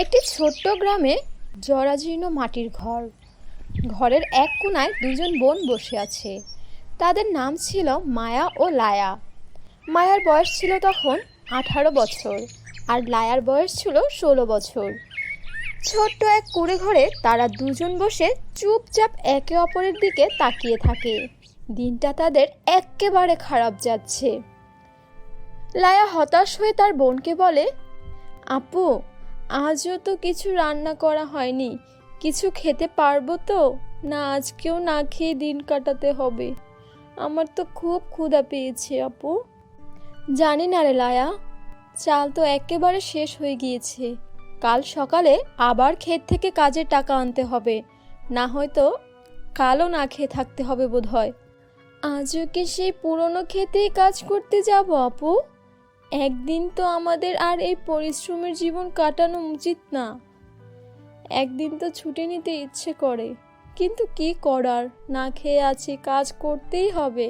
একটি ছোট্ট গ্রামে জরাজীর্ণ মাটির ঘর। ঘরের এক কোনায় দুজন বোন বসে আছে। তাদের নাম ছিল মায়া ও লায়া। মায়ার বয়স ছিল তখন আঠারো বছর আর লায়ার বয়স ছিল ষোলো বছর। ছোট্ট এক কুড়ে ঘরে তারা দুজন বসে চুপচাপ একে অপরের দিকে তাকিয়ে থাকে। দিনটা তাদের এক্কেবারে খারাপ যাচ্ছে। লায়া হতাশ হয়ে তার বোনকে বলে, আপু আজও তো কিছু রান্না করা হয়নি। কিছু খেতে পারব তো? না, আজকেও না খেয়ে দিন কাটাতে হবে। আমার তো খুব ক্ষুধা পেয়েছে, আপু। জানি না রে লায়া, চাল তো একেবারে শেষ হয়ে গিয়েছে। কাল সকালে আবার ক্ষেত থেকে কাজের টাকা আনতে হবে। না হয়তো কালও না খেয়ে থাকতে হবে বোধ হয় আজও কি সেই পুরনো ক্ষেতেই কাজ করতে যাব, আপু? একদিন তো আমাদের আর এই পরিশ্রমের জীবন কাটানো উচিত না। একদিন তো ছুটি নিতে ইচ্ছে করে, কিন্তু কি করার? না খেয়ে আছি, কাজ করতেই হবে।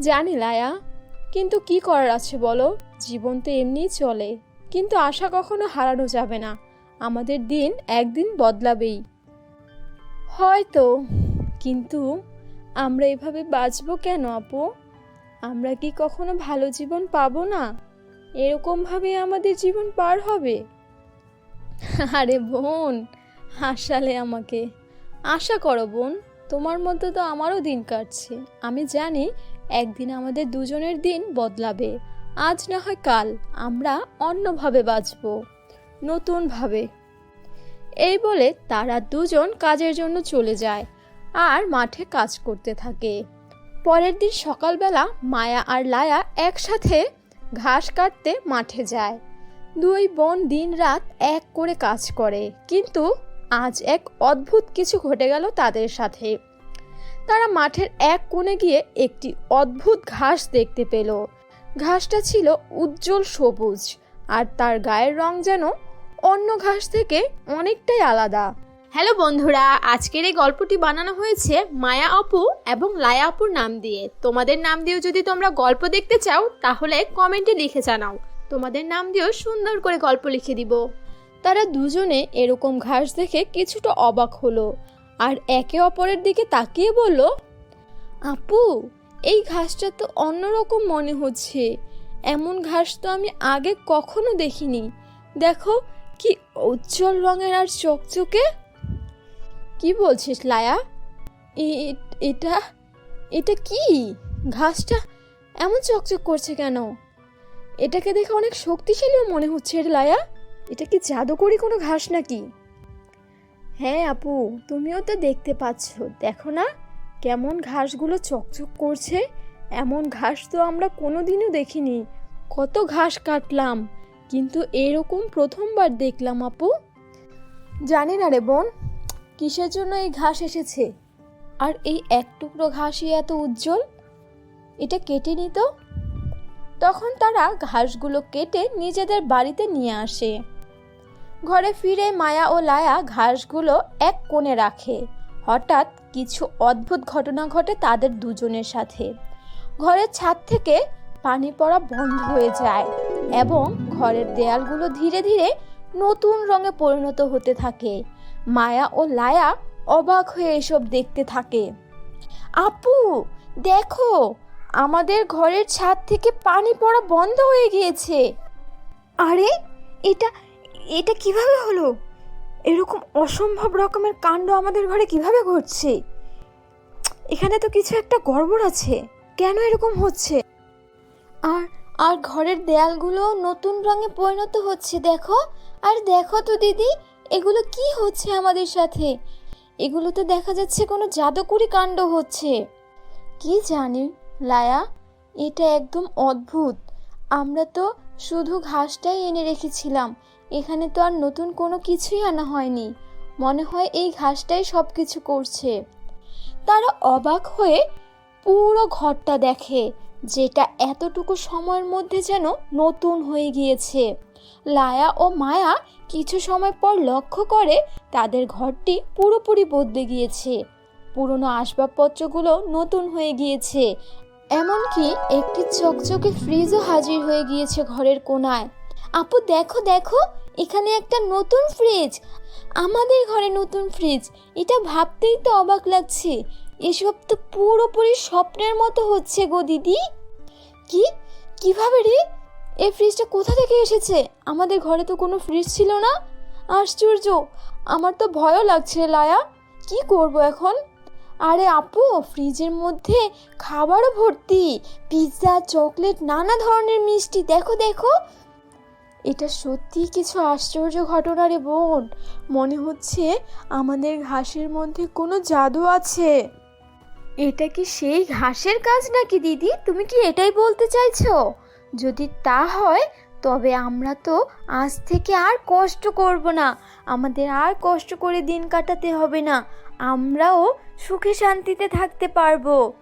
জানি লায়া, কিন্তু কি করার আছে বলো? জীবন তো এমনিই চলে, কিন্তু আশা কখনো হারানো যাবে না। আমাদের দিন একদিন বদলাবেই। হয়তো, কিন্তু আমরা এভাবে বাঁচবো কেন আপু? আমরা কি কখনো ভালো জীবন পাবো না? এরকমভাবে আমাদের জীবন পার হবে। আরে বোন, হাসালে আমাকে। আশা করো বোন, তোমার মতো তো আমারও দিন কাটছে। আমি জানি একদিন আমাদের দুজনের দিন বদলাবে। আজ না হয় কাল আমরা অন্যভাবে বাঁচব। নতুনভাবে। এই বলে তারা দুজন কাজের জন্য চলে যায় আর মাঠে কাজ করতে থাকে। পরের দিন সকালবেলা মায়া আর লায়া একসাথে ঘাস কাটতে মাঠে যায়। দুই বোন দিন রাত এক করে কাজ করে, কিন্তু আজ এক অদ্ভুত কিছু ঘটে গেল তাদের সাথে। তারা মাঠের এক কোণে গিয়ে একটি অদ্ভুত ঘাস দেখতে পেল। ঘাসটা ছিল উজ্জ্বল সবুজ, আর তার গায়ের রং যেন অন্য ঘাস থেকে অনেকটাই আলাদা। হ্যালো বন্ধুরা, আজকের এই গল্পটি বানানো হয়েছে মায়া আপু এবং লায়া আপুর নাম দিয়ে। তোমাদের নাম দিয়েও যদি তোমরা গল্প দেখতে চাও, তাহলে কমেন্টে লিখে জানাও। তোমাদের নাম দিয়েও সুন্দর করে গল্প লিখে দিব। তারা দুজনে এরকম ঘাস দেখে কিছুটা অবাক হলো আর একে অপরের দিকে তাকিয়ে বলল, আপু, এই ঘাসটা তো অন্যরকম মনে হচ্ছে। এমন ঘাস তো আমি আগে কখনো দেখিনি। দেখো কি উজ্জ্বল রঙের আর চকচকে। কি বলছিস, লায়া? এটা এটা কি? ঘাসটা এমন চকচক করছে কেন? এটাকে দেখে অনেক শক্তিশালীও মনে হচ্ছে লায়া। এটা কি জাদুকরি কোনো ঘাস নাকি? হ্যাঁ আপু, তুমিও তো দেখতে পাচ্ছ। দেখো না, কেমন ঘাসগুলো চকচক করছে। এমন ঘাস তো আমরা কোনোদিনও দেখিনি। কত ঘাস কাটলাম, কিন্তু এরকম প্রথমবার দেখলাম আপু। জানি না রে বোন কিসের জন্য এই ঘাস এসেছে? আর এই এক টুকরো ঘাসই এত উজ্জ্বল? এটা কেটে নিত তখন তারা ঘাসগুলো কেটে নিজেদের বাড়িতে নিয়ে আসে। ঘরে ফিরে মায়া ও লায়া ঘাসগুলো এক কোণে রাখে। হঠাৎ কিছু অদ্ভুত ঘটনা ঘটে তাদের দুজনের সাথে। ঘরের ছাদ থেকে পানি পড়া বন্ধ হয়ে যায় এবং ঘরের দেয়ালগুলো ধীরে ধীরে নতুন রঙে পরিণত হতে থাকে। মায়া ও লায়া অবাক হয়ে এসব দেখতে থাকে। আপু দেখো আমাদের ঘরের ছাদ থেকে পানি পড়া বন্ধ হয়ে গিয়েছে। আরে এটা এটা কীভাবে হলো? এরকম অসম্ভব রকমের কাণ্ড আমাদের ঘরে কীভাবে ঘটছে? এখানে তো কিছু একটা গড়বড় আছে। কেন এরকম হচ্ছে? আর আর ঘরের দেয়ালগুলো নতুন রঙে পরিণত হচ্ছে দেখো। আর দেখো তো দিদি এগুলো কি হচ্ছে আমাদের সাথে? এগুলোতে দেখা যাচ্ছে কোনো জাদুকরি কাণ্ড হচ্ছে। কি জানি, লায়া, এটা একদম অদ্ভুত। আমরা তো শুধু ঘাসটাই এনে রেখেছিলাম। এখানে তো আর নতুন কোনো কিছুই আনা হয়নি। মনে হয় এই ঘাসটাই সব কিছু করছে। তারা অবাক হয়ে পুরো ঘরটা দেখে। যেটা এতটুকু সময়ের মধ্যে যেন নতুন হয়ে গিয়েছে। লায়া ও মায়া কিছু সময় পর লক্ষ্য করে তাদের ঘরটি পুরোপুরি বদলে গিয়েছে। পুরনো আসবাবপত্রগুলো নতুন হয়ে গিয়েছে। এমনকি একটি চকচকে ফ্রিজও হাজির হয়ে গিয়েছে ঘরের কোনায়। আপু, দেখো দেখো, এখানে একটা নতুন ফ্রিজ। আমাদের ঘরে নতুন ফ্রিজ। এটা ভাবতেই তো অবাক লাগছে। এসব তো পুরোপুরি স্বপ্নের মতো হচ্ছে গো দিদি। কি? কীভাবে রে? এই ফ্রিজটা কোথা থেকে এসেছে? আমাদের ঘরে তো কোনো ফ্রিজ ছিল না। আশ্চর্য! আমার তো ভয়ও লাগছে লায়া। কি করব এখন? আরে আপু ফ্রিজের মধ্যে খাবারও ভর্তি পিৎজা চকলেট নানা ধরনের মিষ্টি, দেখো দেখো। এটা সত্যি কিছু আশ্চর্য ঘটনা রে বোন। মনে হচ্ছে আমাদের ঘাসের মধ্যে কোনো জাদু আছে। এটা কি সেই ঘাসের কাজ নাকি, দিদি? তুমি কি এটাই বলতে চাইছো? যদি তা হয়, তবে আমরা তো আজ থেকে আর কষ্ট করব না। আমাদের আর কষ্ট করে দিন কাটাতে হবে না। আমরাও সুখে শান্তিতে থাকতে পারব।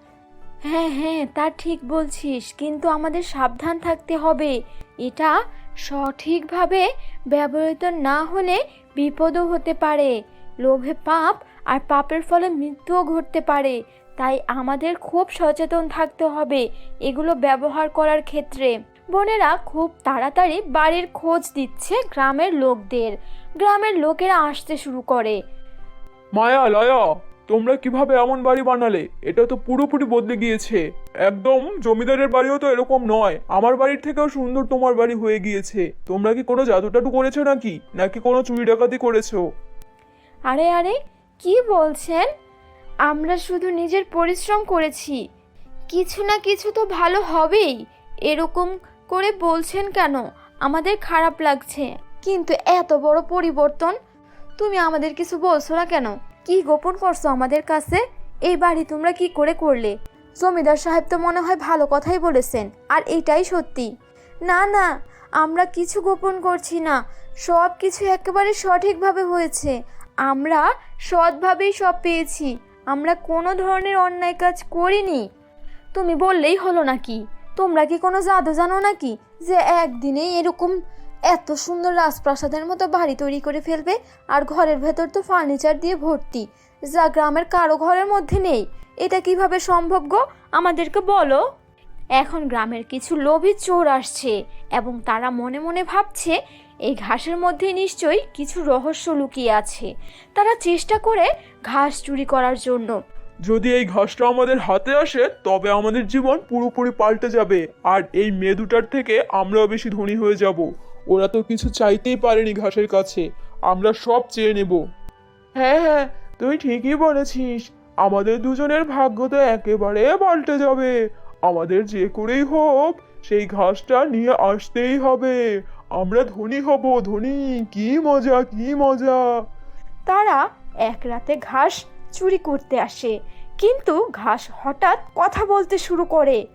হ্যাঁ হ্যাঁ তা ঠিক বলছিস, কিন্তু আমাদের সাবধান থাকতে হবে। এটা সঠিকভাবে ব্যবহৃত না হলে বিপদও হতে পারে। লোভে পাপ আর পাপের ফলে মৃত্যুও ঘটতে পারে। তাই আমাদের খুব সচেতন থাকতে হবে এগুলো ব্যবহার করার ক্ষেত্রে। বোনেরা খুব তাড়াতাড়ি বাড়ির খোঁজ দিচ্ছে গ্রামের লোকদের। গ্রামের লোকেরা আসতে শুরু করে। মায়া লয়া তোমরা কীভাবে এমন বাড়ি বানালে? এটা তো পুরোপুরি বদলে গিয়েছে। একদম জমিদারের বাড়িও তো এরকম নয়। আমার বাড়ির থেকেও সুন্দর তোমার বাড়ি হয়ে গিয়েছে। তোমরা কি কোনো জাদু টাদু করেছ নাকি? নাকি কোনো চুরি ডাকাতি করেছ? আরে আরে কি বলছেন? আমরা শুধু নিজের পরিশ্রম করেছি। কিছু না কিছু তো ভালো হবেই। এরকম করে বলছেন কেন? আমাদের খারাপ লাগছে। কিন্তু এত বড় পরিবর্তন? তুমি আমাদের কিছু বলছো না কেন? কি গোপন করছ আমাদের কাছে? এই বাড়ি তোমরা কি করে করলে? জমিদার সাহেব তো মনে হয় ভালো কথাই বলেছেন, আর এটাই সত্যি। না না, আমরা কিছু গোপন করছি না। সব কিছু একেবারে সঠিকভাবে হয়েছে। আমরা সৎভাবেই সব পেয়েছি। আমরা কোনো ধরনের অন্যায় কাজ করিনি। তুমি বললেই হলো নাকি? তোমরা কি কোনো জাদু জানো নাকি? যে একদিনে এরকম এত সুন্দর রাজপ্রাসাদের মতো বাড়ি তৈরি করে ফেলবে আর ঘরের ভেতর তো ফার্নিচার দিয়ে ভর্তি, যা গ্রামের কারও ঘরের মধ্যে নেই। এটা কীভাবে সম্ভব গো? আমাদেরকে বলো। এখন গ্রামের কিছু লোভী চোর আসছে এবং তারা মনে মনে ভাবছে এই ঘাসের মধ্যে নিশ্চয়ই কিছু রহস্য লুকিয়ে আছে। তারা চেষ্টা করে ঘাস চুরি করার জন্য। যদি এই ঘাসটা আমাদের হাতে আসে, তবে আমাদের জীবন পুরোপুরি পাল্টে যাবে। আর এই মেয়ে দুটার থেকে আমরাও বেশি ধনী হয়ে যাব। ওরা তো কিছু চাইতেই পারেনি ঘাসের কাছে। আমরা সব চেয়ে নেব। হ্যাঁ হ্যাঁ তুই ঠিকই বলেছিস। আমাদের দুজনের ভাগ্য তো একেবারে পাল্টে যাবে। আমাদের যে করেই হোক, সেই ঘাসটা নিয়ে আসতেই হবে। আমরা ধনী হব, ধনী। কি মজা কি মজা। তারা এক রাতে ঘাস চুরি করতে আসে, কিন্তু ঘাস হঠাৎ কথা বলতে শুরু করে।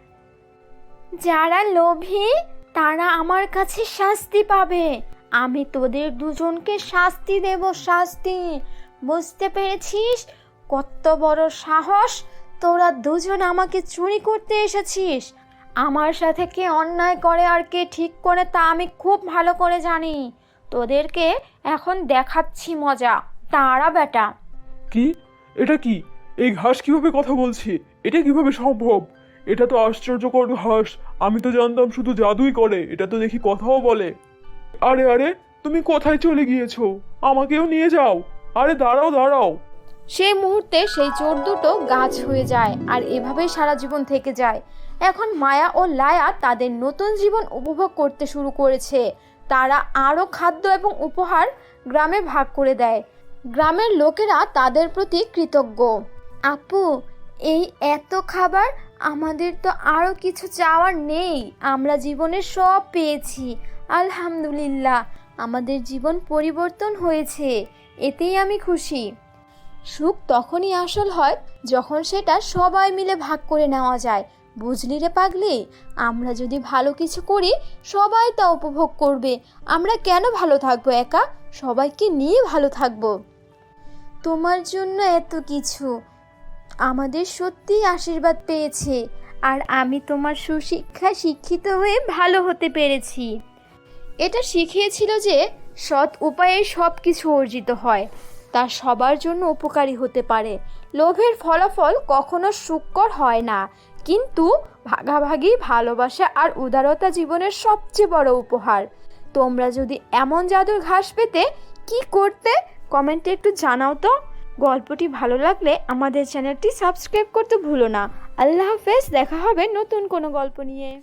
যারা লোভী, তারা আমার কাছে শাস্তি পাবে। আমি তোদের দুজনকে শাস্তি দেব, শাস্তি। বুঝতে পেরেছিস? কত বড় সাহস। তোরা দুজন আমাকে চুরি করতে এসেছিস। আমার সাথে কে অন্যায় করে আর কে ঠিক করে তা আমি খুব ভালো করে জানি। তোদেরকে এখন দেখাচ্ছি মজা। তারা বেটা। কি? এটা কি? এই ঘাস কীভাবে কথা বলছে? এটা কীভাবে সম্ভব? এটা তো আশ্চর্যকর ঘাস। আমি তো জানতাম শুধু জাদুই করে। এটা তো দেখি কথাও বলে। আরে আরে তুমি কোথায় চলে গিয়েছো? আমাকেও নিয়ে যাও। আরে দাঁড়াও দাঁড়াও। সেই মুহূর্তে সেই চোর দুটো গাছ হয়ে যায় আর এভাবেই সারা জীবন থেকে যায়। এখন মায়া ও লায়া তাদের নতুন জীবন উপভোগ করতে শুরু করেছে। তারা আরও খাদ্য এবং উপহার গ্রামে ভাগ করে দেয়। গ্রামের লোকেরা তাদের প্রতি কৃতজ্ঞ। আপু, এই এত খাবার আমাদের তো আরও কিছু চাওয়ার নেই। আমরা জীবনে সব পেয়েছি। আলহামদুলিল্লাহ, আমাদের জীবন পরিবর্তন হয়েছে। এতেই আমি খুশি। সুখ তখনই আসল হয় যখন সেটা সবাই মিলে ভাগ করে নেওয়া যায়। বুঝলি রে পাগলি? আমরা যদি ভালো কিছু করি, সবাই তা উপভোগ করবে। আমরা কেন ভালো থাকব একা? সবাইকে নিয়ে ভালো থাকব। তোমার জন্য এত কিছু। আমাদের সত্যিই আশীর্বাদ পেয়েছে। আর আমি তোমার সুশিক্ষা শিক্ষিত হয়ে ভালো হতে পেরেছি। এটা শিখিয়েছিল যে, সৎ উপায়ে সব কিছু অর্জিত হয়। তা সবার জন্য উপকারী হতে পারে। লোভের ফলাফল কখনো সুকর হয় না। কিন্তু ভাগাভাগি, ভালোবাসা আর উদারতা জীবনের সবচেয়ে বড় উপহার। তোমরা যদি এমন জাদুর ঘাস পেতে কি করতে, কমেন্টে একটু জানাও তো। গল্পটি ভালো লাগলে আমাদের চ্যানেলটি সাবস্ক্রাইব করতে ভুলো না। আল্লাহ হাফেজ, দেখা হবে নতুন কোনো গল্প নিয়ে।